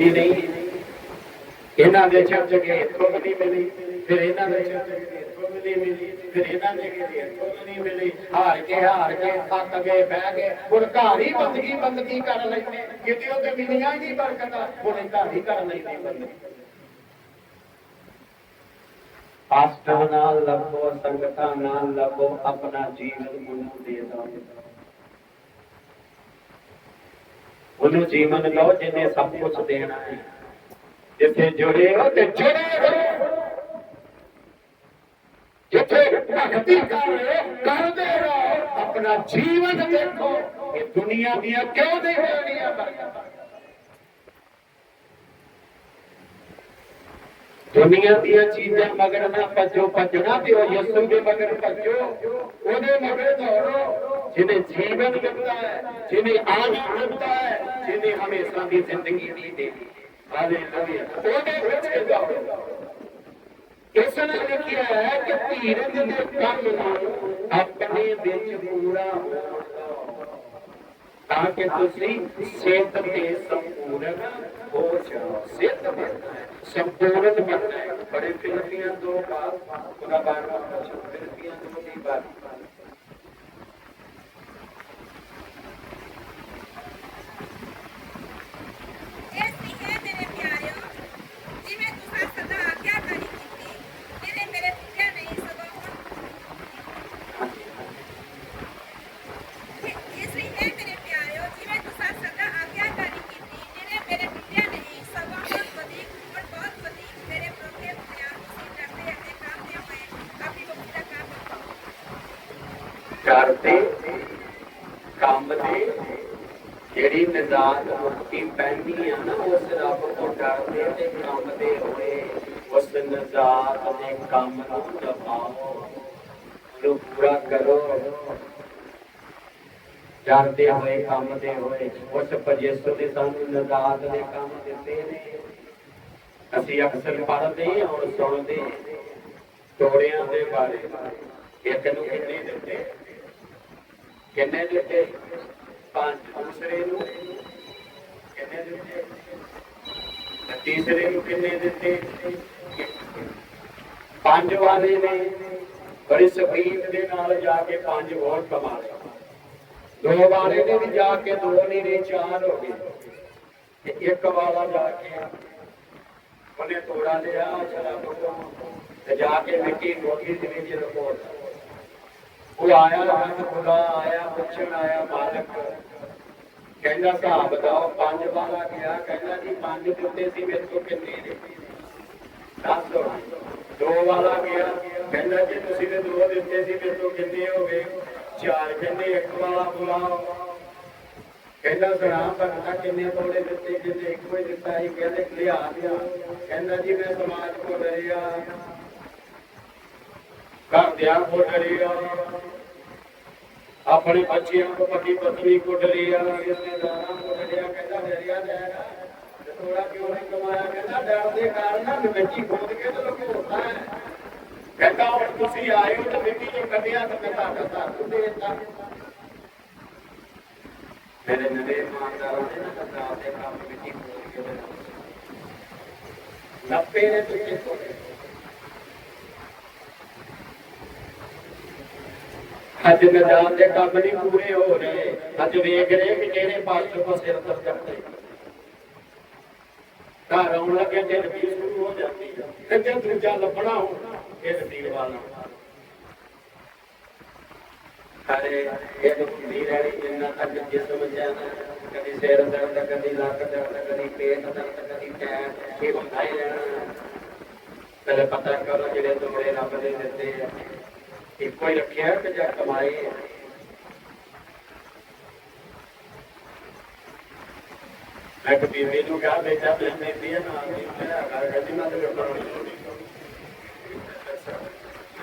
ਹੀ ਨਹੀਂ। ਇਹਨਾਂ ਦੇ ਛੱਡ ਕੇ ਇੱਥੋਂ ਨਹੀਂ ਮਿਲੀ, ਫਿਰ ਇਹਨਾਂ ਦੇ ਛੱਡ ਕੇ ਇੱਥੋਂ ਵੀ ਮਿਲੀ, ਫਿਰ ਇਹਨਾਂ ਦੇ ਕੇ ਇੱਥੋਂ ਨਹੀਂ ਮਿਲੀ। ਹਾਰ ਕੇ ਹਾਰ ਕੇ ਥੱਕ ਗਏ, ਬਹਿ ਗਏ। ਹੁਣ ਘਰ ਹੀ ਬੰਦਗੀ ਬੰਦਗੀ ਕਰ ਲੈਂਦੇ। ਕਿਤੇ ਉਹਦੇ ਮਿਲੀਆਂ ਹੀ ਬਰਕਤਾਂ, ਹੁਣ ਘਰ ਹੀ ਕਰ ਲੈਂਦੇ ਬੰਦਗੀ। ਪਾਸਟਰ ਨਾਲ ਲੱਭੋ, ਸੰਗਤਾਂ ਨਾਲ ਲੱਭੋ, ਆਪਣਾ ਜੀਵਨ ਉਹਨੂੰ ਦੇ ਦਿਓ। ਉਹਨੂੰ ਜੀਵਨ ਲਓ ਜਿਹਨੇ ਸਭ ਕੁਝ ਦੇਣਾ ਹੈ। ਜਿੱਥੇ ਜੁੜੇ ਹੋ ਤੇ ਜੁੜੇ ਰਹੋ। ਜਿੱਥੇ ਭਗਤੀ ਕਰ ਰਹੇ ਹੋ, ਕਰਦੇ ਰਹੋ। ਆਪਣਾ ਜੀਵਨ ਦੇਖੋ ਇਹ ਦੁਨੀਆ ਦੀਆਂ ਕਿਉਂ ਨਹੀਂ ਮਿਲਣੀਆਂ ਦੁਨੀਆ ਦੀਆਂ ਚੀਜ਼ਾਂ ਮਗਰ ਨਾ ਭੱਜੋ ਭੱਜਣਾ ਤੇ ਉਹ ਯਿਸੂ ਦੇ ਮਗਰ ਭੱਜੋ। ਉਹਦੇ ਮਗਰ ਦੌੜੋ ਜਿਹਨੇ ਜੀਵਨ ਦਿੱਤਾ ਹੈ ਜਿਹਨੇ ਆਨੰਦ ਦਿੱਤਾ ਹੈ ਜਿਹਨੇ ਹਮੇਸ਼ਾ ਦੀ ਜ਼ਿੰਦਗੀ ਦੀ ਦੇ ਹਾਲੇਲੂਇਆ ਉਹਦੇ ਵਿੱਚ ਦੌੜੋ ਇਸ ਨੇ ਲਿਖਿਆ ਹੈ ਕਿ ਧੀਰਜ ਦੇ ਕੰਮ ਨੂੰ ਆਪਣੇ ਵਿੱਚ ਪੂਰਾ ਤਾਂ ਕਿ ਤੁਸੀਂ ਸਿਹਤ ਤੇ ਸੰਪੂਰਨ ਹੋ ਜਾਓ ਸਿਹਤ ਬਣਨਾ ਹੈ ਸੰਪੂਰਨ ਬਣਨਾ ਹੈ ਬੜੇ ਫਿਲਪੀਆਂ ਦੋ ਬਾਰ ਉਹਦਾ ਬਾਰ ਫਿਲਪੀਆਂ ਦੋ ਦੀ ਬਾਰ ਇਸ ਲਈ ਹੈ ਮੇਰੇ ਪਿਆਰਿਓ ਜਿਵੇਂ ਤੁਸੀਂ ਸਦਾ ਆਗਿਆਕਾਰੀ ਕੀਤੀ ਮੇਰੇ ਮੇਰੇ ਪੁੱਤਿਆ ਨਹੀਂ ਸਗੋਂ ਹੁਣ ਇਸ ਲਈ ਹੈ ਮੇਰੇ ਪਿਆਰਿਓ ਜਿਵੇਂ ਤੁਸੀਂ ਸਦਾ ਆਗਿਆਕਾਰੀ ਕੀਤੀ ਮੇਰੇ ਮੇਰੇ ਪੁੱਤਿਆ ਨਹੀਂ ਸਗੋਂ ਹੁਣ ਵਧੇਕ ਹੁਣ ਬਹੁਤ ਵਧੇਕ ਮੇਰੇ ਪ੍ਰੋਕੇ ਪਿਆਰ ਤੁਸੀਂ ਕਰਦੇ ਅਤੇ ਕਾਮਯਾਬ ਹੋਏ ਆਪਣੀ ਮੁਕਤੀ ਦਾ ਕੰਮ ਕਰਦੇ ਕੰਮ ਦੇ, ਜਿਹੜੀ ਨਿਜ਼ਾਤ ਮੁਕਤੀ ਪੈਂਦੀ ਆ ਨਾ, ਉਸ ਰੱਬ ਕੋ ਡਰਦੇ ਤੇ ਕੰਮ ਦੇ ਹੋਏ, ਉਸ ਨਿਜ਼ਾਤ ਦੇ ਕੰਮ ਨੂੰ ਦਬਾਓ ਨੂੰ ਪੂਰਾ ਕਰੋ। ਡਰਦੇ ਹੋਏ ਕੰਮ ਦੇ ਹੋਏ, ਉਸ ਪਰਜੇਸਰ ਦੇ ਸਾਨੂੰ ਨਿਜ਼ਾਤ ਦੇ ਕੰਮ ਦਿੱਤੇ ਨੇ। ਅਸੀਂ ਅਕਸਰ ਪੜ੍ਹਦੇ ਹਾਂ ਔਰ ਸੁਣਦੇ ਤੋੜਿਆਂ ਦੇ ਬਾਰੇ, ਇੱਕ ਨੂੰ ਕਿੰਨੇ ਦਿੱਤੇ? ਕਿੰਨੇ ਦਿੱਤੇ ਪੰਜ ਦੂਸਰੇ ਨੂੰ ਕਿੰਨੇ ਦਿੱਤੇ ਤੀਸਰੇ ਨੂੰ ਕਿੰਨੇ ਦਿੱਤੇ? ਪੰਜ ਵਾਲੇ ਨੇ ਬੜੀ ਸਪੀਡ ਦੇ ਨਾਲ ਜਾ ਕੇ ਪੰਜ ਹੋਰ ਕਮਾ ਲਏ। ਦੋ ਵਾਲੇ ਨੇ ਵੀ ਜਾ ਕੇ ਦੋ ਨਹੀਂ ਰਹੇ ਚਾਰ ਹੋ ਗਏ। ਤੇ ਇੱਕ ਵਾਲਾ ਜਾ ਕੇ ਉਹਨੇ ਤੋੜਾ ਲਿਆ ਸ਼ਰਾਬ ਤੋਂ ਤੇ ਜਾ ਕੇ ਮਿੱਟੀ ਗੋਗੀ ਦੇ ਵਿੱਚ ਰਿਪੋਰਟ ਉਹ ਆਇਆ ਰੰਗ ਖੁਦਾ ਆਇਆ ਪੁੱਛਣ, ਆਇਆ ਮਾਲਕ। ਕਹਿੰਦਾ ਹਿਸਾਬ ਬਤਾਓ ਪੰਜ ਵਾਲਾ ਗਿਆ, ਕਹਿੰਦਾ ਜੀ ਪੰਜ ਦਿੱਤੇ ਸੀ, ਮੇਰੇ ਤੋਂ ਕਿੰਨੇ ਨੇ? ਦੱਸ ਦਿਓ ਦੋ ਵਾਲਾ ਗਿਆ, ਕਹਿੰਦਾ ਜੀ ਤੁਸੀਂ ਨੇ ਦੋ ਦਿੱਤੇ ਸੀ, ਮੇਰੇ ਤੋਂ ਕਿੰਨੇ ਹੋ ਗਏ? ਚਾਰ ਕਹਿੰਦੇ, ਇੱਕ ਵਾਲਾ ਬੁਲਾਓ ਕਹਿੰਦਾ ਸਰਾਮ ਭਗਤਾ ਕਿੰਨੇ ਤੋੜੇ ਦਿੱਤੇ, ਕਿੰਨੇ ਇੱਕੋ ਹੀ ਦਿੱਤਾ ਸੀ, ਕਹਿੰਦੇ ਲਿਆ ਲਿਆ। ਕਹਿੰਦਾ ਜੀ ਮੈਂ ਸਮਾਜ ਕੋ ਡਰਿਆ। ਘਰਦਿਆਂ ਕੋ ਡਰਿਆ ਆਪਣੇ ਬੱਚਿਆਂ ਕੋ ਪਤੀ ਪਤਨੀ ਕੋ ਡਰਿਆ ਰਿਸ਼ਤੇਦਾਰਾਂ ਕੋ ਡਰਿਆ ਕਹਿੰਦਾ ਡਰਿਆ ਜਾਏਗਾ ਤੇ ਥੋੜਾ ਕਿਉਂ ਨਹੀਂ ਕਮਾਇਆ ਕਹਿੰਦਾ ਡਰ ਦੇ ਕਾਰਨ ਨਾ ਮਿੱਟੀ ਖੋਦ ਕੇ ਤੇ ਲੁਕਾਉਂਦਾ ਹੈ ਕਹਿੰਦਾ ਹੁਣ ਤੁਸੀਂ ਆਏ ਹੋ ਤੇ ਮਿੱਟੀ ਚੋਂ ਕੱਢਿਆ ਤੇ ਮੈਂ ਤੁਹਾਡਾ ਧਾਤੂ ਦੇ ਦਿੱਤਾ ਮੇਰੇ ਨਵੇਂ ਇਮਾਨਦਾਰਾਂ ਨੇ ਨਾ ਸਰਕਾਰ ਦੇ ਕੰਮ ਮਿੱਟੀ ਖੋਦ ਕੇ ਤੇ ਨੱਪੇ ਨੇ ਤੁਸੀਂ ਖੋਦੇ ਅੱਜ ਨਜਾਤ ਦੇ ਕੰਮ ਨਹੀਂ ਪੂਰੇ ਹੋ ਰਹੇ। ਅੱਜ ਵੇਖ ਰਹੇ ਕਿ ਕਿਹੜੇ ਪਾਸਟਰ ਕੋ ਸਿਰ ਕਰਦੇ ਘਰ ਆਉਣ ਲੱਗੇ ਤੇ ਰਤੀ ਸ਼ੁਰੂ ਹੋ ਜਾਂਦੀ ਹੈ ਤੇ ਜੇ ਦੂਜਾ ਲੱਭਣਾ ਹੋਣਾ ਇਹ ਰਤੀ ਵਾਲਾ। ਹਰੇ ਇਹ ਦੁਖੀ ਰਹਿਣੀ, ਜਿੰਨਾ ਤੱਕ ਜਿਸਮ ਜਾਣਾ ਕਦੀ ਸਿਰ ਦਰਦ, ਕਦੀ ਲੱਕ ਦਰਦ, ਕਦੀ ਪੇਟ ਦਰਦ, ਕਦੀ ਪੈਰ, ਇਹ ਹੁੰਦਾ ਹੀ ਰਹਿਣਾ। ਪਹਿਲੇ ਪਤਾ ਕਰੋ ਜਿਹੜੇ ਤੋੜੇ ਰੱਬ ਦੇ ਦਿੱਤੇ ਆ। ਇੱਕੋ ਹੀ ਰੱਖਿਆ ਕਿ ਜਾਂ ਕਮਾਏ ਮੈਂ ਕਿ ਬੀਬੀ ਨੂੰ ਕਿਹਾ, ਬੇਟਾ, ਮੈਂ ਬੀਬੀ ਨਾ ਆਉਂਦੀ ਮੈਂ ਘਰ ਗੱਡੀ ਨਾਲ ਤੇ ਬਣਾਉਣੀ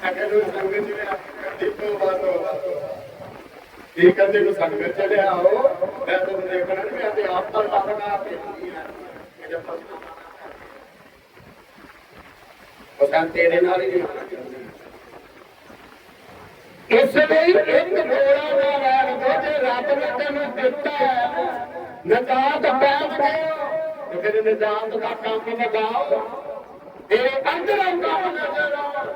ਅਗਰ ਉਹ ਸੰਗਤ ਜਿਵੇਂ ਕੱਢੀ ਤੋਂ ਇਹ ਕਹਿੰਦੇ ਨੂੰ ਸੰਗਤ ਚੜਿਆ ਹੋ, ਮੈਂ ਤੁਹਾਨੂੰ ਦੇਖਣਾ ਮੈਂ ਤੇ ਆਪ ਤਾਂ ਲਾਣਾ ਆਪੇ ਇਹ ਜਦ ਉਹ ਸੰਤ ਤੇਰੇ ਨਾਲ ਹੀ ਨਹੀਂ ਇਸ ਲਈ ਇੱਕ ਮੋੜਾ ਨਾ ਰਹਿਣ ਦੋ ਰੱਬ ਨੇ ਤੈਨੂੰ ਦਿੱਤਾ ਨਜਾਤ ਪੈਦ ਦਿਓ। ਫਿਰ ਨਿਜ਼ਾਤ ਦਾ ਕੰਮ ਲਗਾਓ ਤੇਰੇ ਅੰਦਰੋਂ ਕੰਮ ਨਜ਼ਰ ਆਉਣ?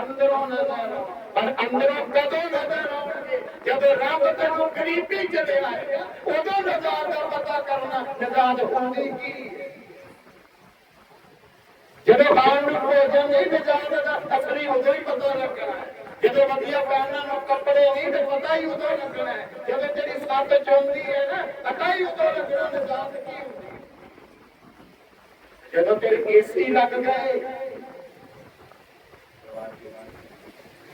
ਅੰਦਰੋਂ ਨਜ਼ਰ ਪਰ ਅੰਦਰੋਂ ਕਦੋਂ ਨਜ਼ਰ ਆਉਣਗੇ? ਜਦੋਂ ਰੱਬ ਤੈਨੂੰ ਗਰੀਬੀ ਚ ਲੈ ਉਦੋਂ ਨਜ਼ਾਤ ਦਾ ਪਤਾ ਕਰਨਾ ਨਜ਼ਾਤ ਹੁੰਦੀ ਕੀ ਜਦੋਂ ਖਾਣ ਨੂੰ ਭੋਜਨ ਨਹੀਂ ਨਜ਼ਾਤ ਦਾ ਅਸਲੀ ਉਦੋਂ ਹੀ ਪਤਾ ਲੱਗਣਾ ਹੈ। ਜਦੋਂ ਵਧੀਆ ਪਹਿਨਣ ਨੂੰ ਕੱਪੜੇ ਨਹੀਂ ਤੇ ਪਤਾ ਹੀ ਉਦੋਂ ਲੱਗਣਾ ਹੈ। ਜਦੋਂ ਤੇਰੀ ਸੱਤ ਚੋਂਦੀ ਹੈ ਨਾ, ਪਤਾ ਹੀ ਉਦੋਂ ਲੱਗਣਾ ਨਜ਼ਾਤ ਕੀ ਹੁੰਦੀ ਜਦੋਂ ਤੇਰੇ ਏਸੀ ਲੱਗ ਗਏ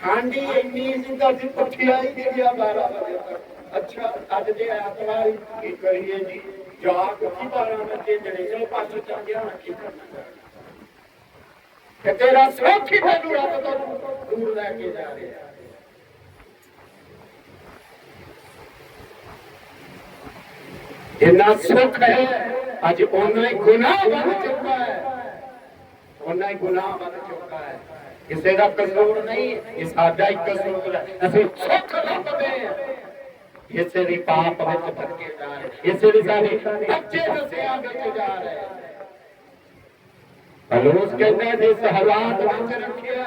ਹਾਂਡੀ ਇੰਨੀ ਸੀ ਤਾਂ ਪੱਠਿਆ ਹੀ ਗਿਆ 12 ਵਜੇ ਤੱਕ। ਅੱਛਾ, ਅੱਜ ਜੇ ਐਤਵਾਰ ਕੀ ਕਰੀਏ ਜੀ? ਜਾਗ ਕੀ 12 ਵਜੇ ਜਣੇ ਚਲੋ ਪਾਸੋਂ ਚੱਲ ਗਿਆ ਹੁਣ ਕੀ ਕਰਨਾ ਕਿ ਤੇਰਾ ਸੁੱਖ ਤੈਨੂੰ ਰੱਬ ਤੋਂ ਦੂਰ ਲੈ ਕੇ ਜਾ ਰਿਹਾ ਜਿੰਨਾ ਸੁੱਖ ਹੈ ਅੱਜ ਉਹਨਾਂ ਹੀ ਗੁਨਾਹ ਬਣ ਚੁੱਕਾ ਹੈ। ਉਹਨਾਂ ਹੀ ਗੁਨਾਹ ਬਣ ਚੁੱਕਾ ਹੈ। ਕਿਸੇ ਦਾ ਕਸੂਰ ਨਹੀਂ, ਇਹ ਸਾਡਾ ਹੀ ਕਸੂਰ ਹੈ। ਅਸੀਂ ਸੁੱਖ ਲੱਭਦੇ ਹਾਂ। ਇਸੇ ਦੀ ਪਾਪ ਵਿੱਚ ਭਟਕੇ ਜਾ ਰਹੇ ਇਸੇ ਦੀ ਸਾਡੇ ਬੱਚੇ ਦਸਿਆ ਵਿੱਚ ਜਾ ਰਹੇ। ਹਲੋਸ ਕਹਿੰਦਾ ਜਿਸ ਹਾਲਾਤ ਵਿੱਚ ਰੱਖਿਆ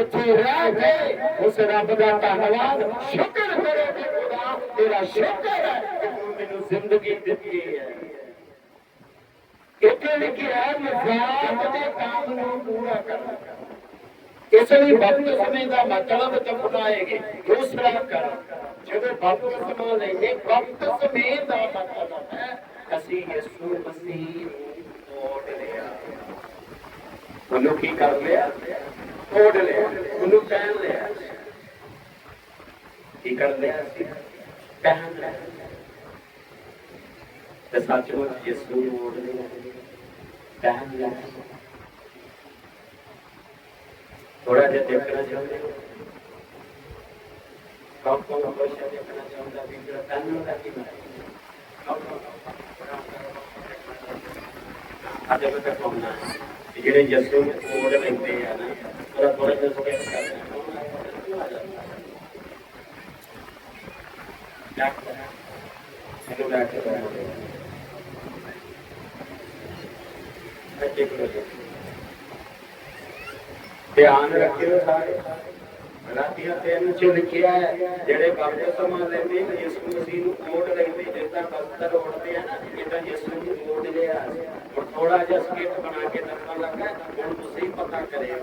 ਉੱਥੇ ਰਹਿ ਕੇ ਉਸ ਰੱਬ ਦਾ ਧੰਨਵਾਦ, ਸ਼ੁਕਰ ਕਰੋ ਕਿ ਖੁਦਾ ਤੇਰਾ ਸ਼ੁਕਰ ਹੈ ਕਿ ਤੂੰ ਮੈਨੂੰ ਜ਼ਿੰਦਗੀ ਦਿੱਤੀ ਹੈ। ਇੱਥੇ ਲਿਖਿਆ ਮਜ਼ਾਕ ਦੇ ਕੰਮ ਨੂੰ ਪੂਰਾ ਕਰਨਾ। ਇਸ ਲਈ ਬਪਤਿਸਮੇ ਦਾ ਮਤਲਬ ਚਪੜਾਏਗੇ ਦੂਸਰਾ ਕਰ। ਜਦੋਂ ਬਪਤਿਸਮਾ ਲਈਏ, ਬਪਤਿਸਮੇ ਦਾ ਮਤਲਬ ਹੈ, ਅਸੀਂ ਯਿਸੂ ਮਸੀਹ ਨੂੰ ਮੋੜ ਲਿਆ। ਉਹਨੂੰ ਕੀ ਕਰ ਲਿਆ ਮੋੜ ਲਿਆ ਉਹਨੂੰ ਪਹਿਨ ਲਿਆ। ਕੀ ਕਰ ਲਿਆ ਪਹਿਨ ਲਿਆ। ਤੇ ਸੱਚਮੁੱਚ ਯਿਸੂ ਨੂੰ ਮੋੜ ਲਿਆ ਪਹਿਨ ਲਿਆ। ਥੋੜਾ ਜਿਹਾ ਦੇਖਣਾ ਚਾਹੁੰਦੇ ਕੌਣ ਕੌਣ ਅਵਸ਼ਯ ਦੇਖਣਾ ਚਾਹੁੰਦਾ ਵੀ ਜਿਹੜਾ ਤਨ ਦਾ ਕੀ ਬਣਾਇਆ? ਕੌਣ ਕੌਣ? ਅੱਜ ਮੈਂ ਕਹੂੰਗਾ ਜਿਹੜੇ ਯਸੂ ਨੂੰ ਕੋਡ ਆ ਨਾ ਉਹਦਾ ਥੋੜਾ ਜਿਹਾ ਸਕਿਪ ਕਰਨਾ ਇਹਨੂੰ ਲੈ ਕੇ ਬੱਚੇ ਕੋਲ ਧਿਆਨ ਰੱਖਿਓ ਸਾਰੇ। ਰਾਤੀਆਂ ਤਿੰਨ ਚ ਲਿਖਿਆ ਹੈ, ਜਿਹੜੇ ਸਮਾਂ ਲੈਂਦੇ ਨੇ, ਯਿਸੂ ਮਸੀਹ ਨੂੰ ਕੋਟ ਲੈਂਦੇ ਜਿੱਦਾਂ ਬਸਤਰ ਓੜਦੇ ਆ ਨਾ ਇਦਾਂ ਯਿਸੂ ਨੂੰ ਕੋਟ ਲਿਆ। ਹੁਣ ਥੋੜਾ ਜਿਹਾ ਸਕਿਪ ਬਣਾ ਕੇ ਦੱਸਣ ਲੱਗਾ ਹੁਣ ਤੁਸੀਂ ਪਤਾ ਕਰਿਓ।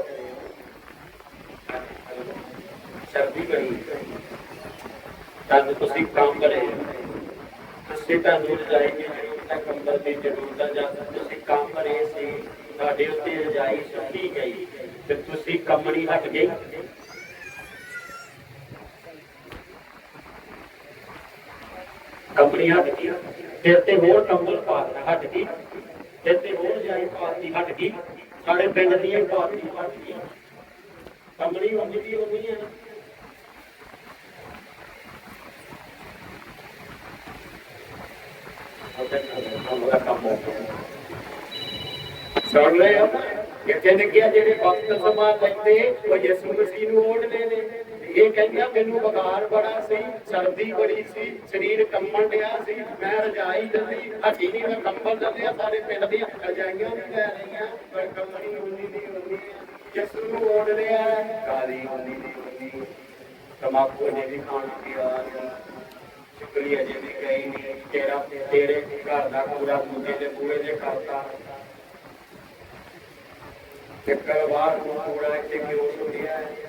ਸਰਦੀ ਬੜੀ ਤਾਂ ਤੁਸੀਂ ਕੰਮ ਕਰੇ, ਤੁਸੀਂ ਤਾਂ ਰਜਾਈ ਦੀ ਕੰਬਲ ਦੀ ਜ਼ਰੂਰਤ ਹੈ ਜਦ ਤੁਸੀਂ ਕੰਮ ਕਰੇ ਸੀ ਤੁਹਾਡੇ ਉੱਤੇ ਰਜਾਈ ਸੁੱਟੀ ਗਈ, ਤੇ ਤੁਸੀਂ ਕੰਮਣੀ ਹਟ ਗਈ ਕੰਪਨੀ ਹਟ ਗਈ ਤੇ ਤੇ ਹੋਰ ਕੰਬਲ ਪਾ ਹਟ ਗਈ ਤੇ ਤੇ ਹੋਰ ਜਾਈ ਪਾਤੀ ਹਟ ਗਈ। ਸਾਡੇ ਪਿੰਡ ਦੀਆਂ ਪਾਤੀ ਹਟ ਗਈ ਕੰਪਨੀ ਹੁੰਦੀ ਵੀ ਹੁੰਦੀ ਹੈ ਸੁਣ ਲੈ। ਇਹ ਕਹਿੰਦੇ ਕਿ ਜਿਹੜੇ ਵਕਤ ਸਮਾਂ ਲੈਂਦੇ, ਉਹ ਯਿਸੂ ਮਸੀਹ ਨੂੰ ਓੜਦੇ ਨੇ ਇਹ ਕਹਿੰਦਾ ਮੈਨੂੰ ਬੁਖਾਰ ਬੜਾ ਸੀ, ਸਰਦੀ ਬੜੀ ਸੀ, ਸਰੀਰ ਕੰਬਣ ਡਿਆ ਸੀ, ਮੈਂ ਰਜਾਈ ਦਿੰਦੀ, ਹੱਥੀ ਨਹੀਂ ਮੈਂ ਕੰਬਲ ਦਿੰਦੇ ਸਾਰੇ ਪਿੰਡ ਦੀਆਂ ਰਜਾਈਆਂ ਵੀ ਲੈ ਲਈਆਂ, ਪਰ ਕੰਬਣੀ ਹੁੰਦੀ ਨਹੀਂ ਹੁੰਦੀ ਯਿਸੂ ਨੂੰ ਓੜ ਲਿਆ, ਕਾਲੀ ਹੁੰਦੀ ਨਹੀਂ ਹੁੰਦੀ ਤਮਾਕੂ ਜੇ ਵੀ ਖਾਣਾ ਪੀਆ ਸ਼ੁਕਰੀਆ ਜੇ ਵੀ ਗਈ ਨਹੀਂ, ਤੇਰਾ ਤੇਰੇ ਘਰ ਦਾ ਪੂਰਾ ਦੂਜੇ ਦੇ ਪੂਰੇ ਦੇ ਕਰਤਾ। ਤੇ ਕਲਵਾਰ ਨੂੰ ਪੂਰਾ ਇੱਥੇ ਕਿਉਂ ਸੁਣਿਆ ਕਮਰੀ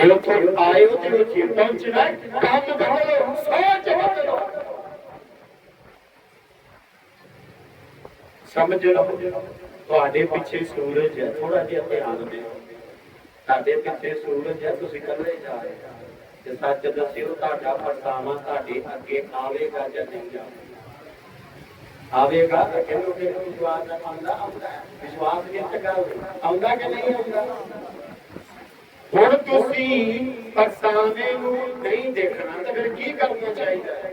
ਜੇ ਉੱਥੇ ਆਏ ਹੋ ਤੇ ਉੱਥੇ ਪਹੁੰਚਣਾ ਹੈ, ਕੰਮ ਬਦਲੋ ਸਮਝ ਲਓ ਤੁਹਾਡੇ ਪਿੱਛੇ ਸੂਰਜ ਹੈ ਥੋੜਾ ਜਿਹਾ ਧਿਆਨ ਦਿਓ ਤੁਹਾਡੇ ਪਿੱਛੇ ਸੂਰਜ ਹੈ ਤੁਸੀਂ ਇਕੱਲੇ ਜਾ ਰਹੇ ਹੋ ਸੱਚ ਦੱਸਿਓ ਤੁਹਾਡਾ ਪਰਤਾਵਾ ਤੁਹਾਡੇ ਅੱਗੇ ਆਵੇਗਾ ਜਾਂ ਨਹੀਂ ਆਵੇਗਾ ਆਵੇਗਾ ਤਾਂ ਕਿਹਨੂੰ ਵਿਸ਼ਵਾਸ ਨਾ ਆਉਂਦਾ ਵਿਸ਼ਵਾਸ ਕਿਸ ਗੱਲ ਆਉਂਦਾ ਕਿ ਨਹੀਂ ਆਉਂਦਾ? ਹੁਣ ਤੁਸੀਂ ਪਰਤਾਵੇ ਨੂੰ ਨਹੀਂ ਦੇਖਣਾ ਤਾਂ ਫਿਰ ਕੀ ਕਰਨਾ ਚਾਹੀਦਾ? ਹੈ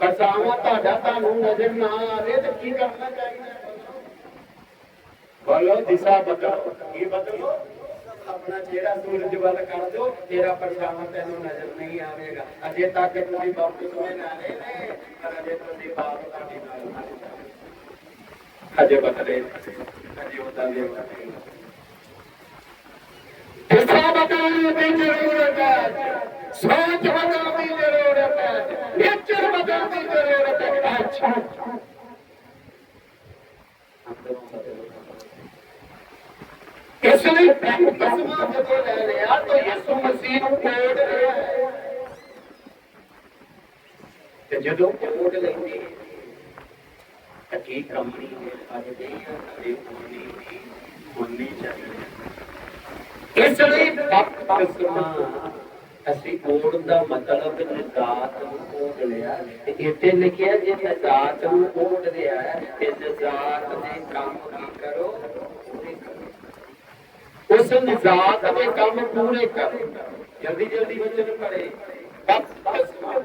ਪਰਤਾਵਾ ਤੁਹਾਡਾ ਤੁਹਾਨੂੰ ਨਜ਼ਰ ਨਾ ਆਵੇ ਤਾਂ ਕੀ ਕਰਨਾ ਚਾਹੀਦਾ? ਹੈ ਬੋਲੋ, ਦਿਸ਼ਾ ਬਦਲੋ। ਕੀ ਬਦਲੋ? ਆਪਣਾ ਜਿਹੜਾ ਸੂਰਜ ਵੱਲ ਕਰ ਦਿਓ ਤੇਰਾ ਪਰਛਾਵਾਂ ਤੈਨੂੰ ਨਜ਼ਰ ਨਹੀਂ ਆਵੇਗਾ। ਅਜੇ ਤੱਕ ਤੁਸੀਂ ਬਪਤਿਸਮੇ ਨਾ ਲਏ ਨੇ, ਪਰ ਅਜੇ ਤੁਸੀਂ ਬਾਪ ਤੁਹਾਡੇ ਨਾਲ ਨਹੀਂ ਅਜੇ ਬਦਲੇ ਅਜੇ ਉਹਦਾ ਦੇ ਦਿਸ਼ਾ ਬਦਲਣ ਦੀ ਜ਼ਰੂਰਤ ਹੈ ਸੋਚ ਬਦਲਣ ਦੀ ਜ਼ਰੂਰਤ ਹੈ ਨੇਚਰ ਬਦਲਣ ਦੀ ਜ਼ਰੂਰਤ ਹੈ ਅੱਛਾ ਇਸ ਲਈ ਬਪਤਿਸਮਾ ਜਦੋਂ ਲੈ ਲਿਆ ਤਾਂ ਯਿਸੂ ਮਸੀਹ ਨੂੰ ਕੋਡ ਰਿਹਾ ਹੈ ਤੇ ਜਦੋਂ ਕੋਡ ਲੈਂਦੇ ਤਾਂ ਕੀ ਕੰਪਨੀ ਹੈ ਅੱਜ ਦੇ ਸਾਡੇ ਹੋਣੀ ਦੀ ਹੋਣੀ ਚਾਹੀਦੀ ਇਸ ਲਈ ਬਪਤਿਸਮਾ ਅਸੀਂ ਕੋਡ ਦਾ ਮਤਲਬ ਨਿਜ਼ਾਤ ਨੂੰ ਕੋਡ ਲਿਆ ਤੇ ਇੱਥੇ ਲਿਖਿਆ ਜੇ ਨਿਜ਼ਾਤ ਨੂੰ ਕੋਡ ਲਿਆ ਤੇ ਨਿਜ਼ਾਤ ਦੇ ਕੰਮ ਕੀ ਕਰੋ? ਪੂਰੇ ਕਰੋ। ਉਸ ਨਿਜ਼ਾਤ ਦੇ ਕੰਮ ਪੂਰੇ ਕਰ। ਜਲਦੀ ਜਲਦੀ ਵਚਨ ਪੜੇ ਬਪਤਿਸਮਾ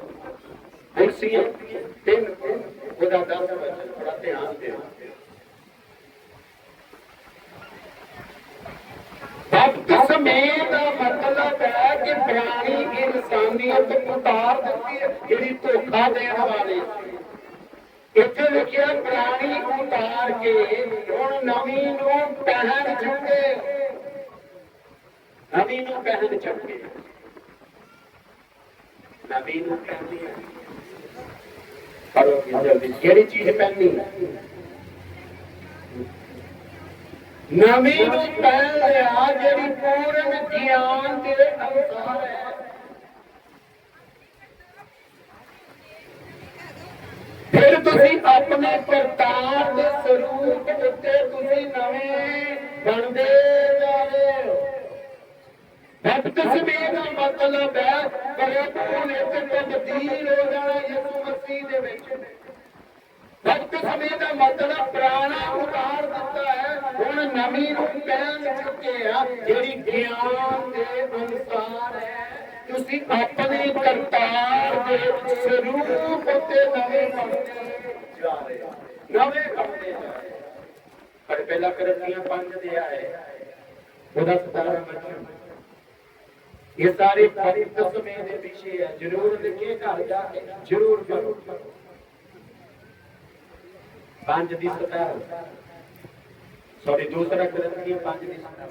ਕੁਰਸੀਆਂ ਤਿੰਨ। ਉਹਦਾ ਦਸ ਵਚਨ ਬੜਾ ਧਿਆਨ ਦਿਓ। ਬਪਤਿਸਮੇ ਦਾ ਮਤਲਬ ਹੈ ਕਿ ਪੁਰਾਣੀ ਇਨਸਾਨੀਅਤ ਉਤਾਰ ਦਿੱਤੀ ਹੈ, ਜਿਹੜੀ ਧੋਖਾ ਦੇਣ ਵਾਲੀ ਇੱਥੇ ਲਿਖਿਆ ਪੁਰਾਣੀ ਉਤਾਰ ਕੇ ਹੁਣ ਨਵੀਂ ਨੂੰ ਪਹਿਨ ਚੁੱਕੇ ਨਵੀਂ ਨੂੰ ਪਹਿਨ ਚੁੱਕੇ ਨਵੀਂ ਨੂੰ ਪਹਿਨਦੀ ਹੈ। ਕਰੋ ਜਲਦੀ। ਕਿਹੜੀ ਚੀਜ਼ ਪਹਿਨਣੀ ਨਵੀਂ ਨੂੰ ਪਹਿਨ ਲਿਆ ਜਿਹੜੀ ਪੂਰਨ ਗਿਆਨ ਦੇ ਅਨੁਸਾਰ ਹੈ। ਫਿਰ ਤੁਸੀਂ ਆਪਣੇ ਕਰਤਾਰ ਦੇ ਸਰੂਪ ਉੱਤੇ ਤੁਸੀਂ ਨਵੇਂ ਬਣਦੇ ਜਾ ਰਹੇ ਹੋ। ਬਪਤਿਸਮੇ ਦਾ ਮਤਲਬ ਹੈ ਪ੍ਰਭੂ ਨੇ ਤੇ ਤਬਦੀਲ ਹੋ ਜਾਣਾ ਯਿਸੂ ਮਸੀਹ ਦੇ ਵਿੱਚ। ਬਪਤਿਸਮੇ ਦਾ ਮਤਲਬ ਪੁਰਾਣਾ ਉਤਾਰ ਦਿੱਤਾ ਹੈ। ਹੁਣ ਨਵੀਂ ਨੂੰ ਪਹਿਨ ਚੁੱਕੇ ਆ ਜਿਹੜੀ ਗਿਆਨ ਦੇ ਅਨੁਸਾਰ ਹੈ, ਤੁਸੀਂ ਆਪਣੇ ਕਰਤਾਰ ਦੇ ਸਰੂਪ ਉੱਤੇ ਨਵੇਂ ਬਣਦੇ ਜਾ ਰਹੇ ਹੋ। ਨਵੇਂ ਬਣਦੇ ਜਾ ਰਹੇ ਹੋ। ਪਰ ਪਹਿਲਾ ਕਰਤੀਆਂ ਪੰਜ ਦੇ ਆਏ। ਉਹਦਾ 17 ਵਚਨ। ਇਹ ਸਾਰੇ ਬਪਤਿਸਮੇ ਦੇ ਪਿੱਛੇ ਹੈ ਜ਼ਰੂਰ ਲਿਖੇ ਘਰ ਜਾ ਕੇ, ਜ਼ਰੂਰ ਕਰੋ ਪੰਜ ਦੀ 17 ਸੌਰੀ ਦੂਸਰਾ ਕਰਤੀਆਂ ਪੰਜ ਦੀ 17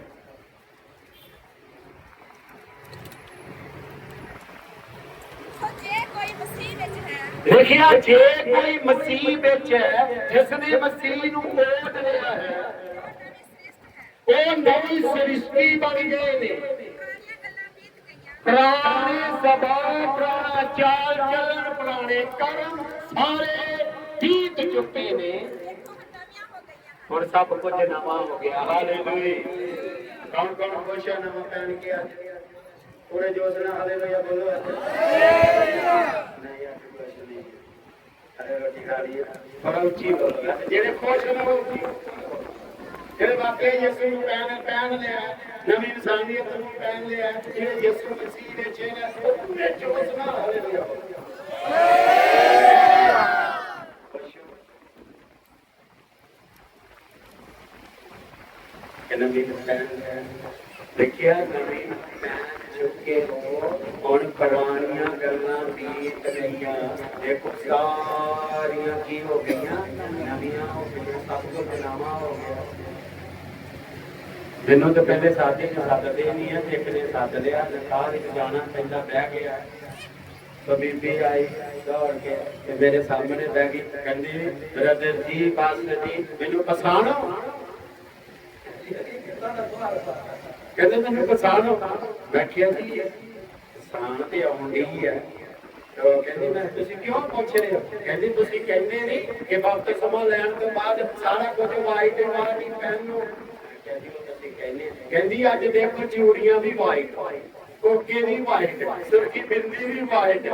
ਸੋ ਜੇ ਕੋਈ ਮਸੀਹ ਵਿੱਚ ਹੈ ਜਿਸ ਨੇ ਮਸੀਹ ਨੂੰ ਓਟ ਲਿਆ ਹੈ ਉਹ ਨਵੀਂ ਸ੍ਰਿਸ਼ਟ ਬਣ ਗਏ ਨੇ। ਪੁਰਾਣੇ ਸਭਾ ਪੁਰਾਣਾ ਚਾਲ ਚੱਲਣ ਪੁਰਾਣੇ ਕਰਮ ਸਾਰੇ ਬੀਤ ਚੁੱਕੇ ਨੇ ਹੁਣ ਸਭ ਕੁਝ ਨਵਾਂ ਹੋ ਗਿਆ ਹਾਲੇਲੂਇਆ ਕੌਣ ਕੌਣ ਖੁਸ਼ ਹੈ ਨਵਾਂ ਪੈਣ ਕੇ ਅੱਜ ਪੂਰੇ ਜੋਸ਼ ਨਾਲ ਹਾਲੇਲੂਇਆ ਬੋਲੋ ਨਹੀਂ ਅੱਜ ਕੁਛ ਨਹੀਂ ਅਰੇ ਰੋਟੀ ਖਾ ਲਈ ਥੋੜਾ ਉੱਚੀ ਬੋਲੋ ਜਿਹੜੇ ਖੁਸ਼ ਨੇ ਉਹ ਉੱਚੀ ਜਿਹੜੇ ਵਾਕਈ ਯਿਸੂ ਨੂੰ ਪੈਣ ਪੈਣ ਲਿਆ ਨਵੀਂ ਇਨਸਾਨੀਅਤ ਨੂੰ ਪੈਣ ਲਿਆ ਜਿਹੜੇ ਯਿਸੂ ਮਸੀਹ ਦੇ ਚੇਲੇ ਉਹ ਪੂਰੇ ਜੋਸ਼ ਨਾਲ ਹਾਲੇਲੂਇਆ ਬੋਲੋ ਖੁਸ਼ ਹੋ। ਕਿ ਨਵੀਂ ਪੈਣ ਨਵੀਂ ਚੁੱਕੇ ਹੋ ਹੁਣ ਪੁਰਾਣੀਆਂ ਗੱਲਾਂ ਬੀਤ ਗਈਆਂ ਦੇਖੋ, ਸਾਰੀਆਂ ਕੀ ਹੋ ਗਈਆਂ? ਨਵੀਆਂ ਹੋ ਗਈਆਂ, ਸਭ ਕੁਝ ਨਵਾਂ ਹੋ ਗਿਆ। ਮੈਨੂੰ ਤਾਂ ਪਹਿਲੇ ਸਾਥੀ ਨੂੰ ਸੱਦਦੇ ਨਹੀਂ ਆ ਤੇ ਇੱਕ ਨੇ ਸੱਦ ਲਿਆ ਨਕਾਰ ਵਿੱਚ ਜਾਣਾ ਪੈਂਦਾ, ਬਹਿ ਗਿਆ। ਤਾਂ ਬੀਬੀ ਆਈ, ਦੌੜ ਕੇ ਤੇ ਮੇਰੇ ਸਾਹਮਣੇ ਬਹਿ ਗਈ। ਕਹਿੰਦੀ ਬ੍ਰਦਰ ਜੀ ਪਾਸਟਰ ਜੀ ਮੈਨੂੰ ਪਛਾਣੋ। ਕਹਿੰਦੇ ਮੈਨੂੰ ਪਛਾਣ ਆਉਣਾ। ਮੈਂ ਕਿਹਾ ਪਛਾਣ ਤੇ ਆਉਂਦੀ ਹੈ ਉਹ ਕਹਿੰਦੀ, ਮੈਂ, ਤੁਸੀਂ ਕਿਉਂ ਪੁੱਛ ਰਹੇ ਹੋ? ਕਹਿੰਦੀ, ਤੁਸੀਂ ਕਹਿੰਦੇ ਨਹੀਂ ਕਿ ਵਕਤ ਸਮਾਂ ਲੈਣ ਤੋਂ ਬਾਅਦ ਸਾਰਾ ਕੁਝ ਵਾਈਟ ਵਾਲਾ ਹੀ ਪਹਿਨੋ ਕਹਿੰਦੀ, ਉਹ ਤੁਸੀਂ ਕਹਿੰਦੇ ਕਹਿੰਦੀ, ਅੱਜ ਦੇਖੋ, ਚੂੜੀਆਂ ਵੀ ਵਾਈਟ ਕੋਕੇ ਵੀ ਵਾਈਟ ਸੁਰਖੀ ਬਿੰਦੀ ਵੀ ਵਾਈਟ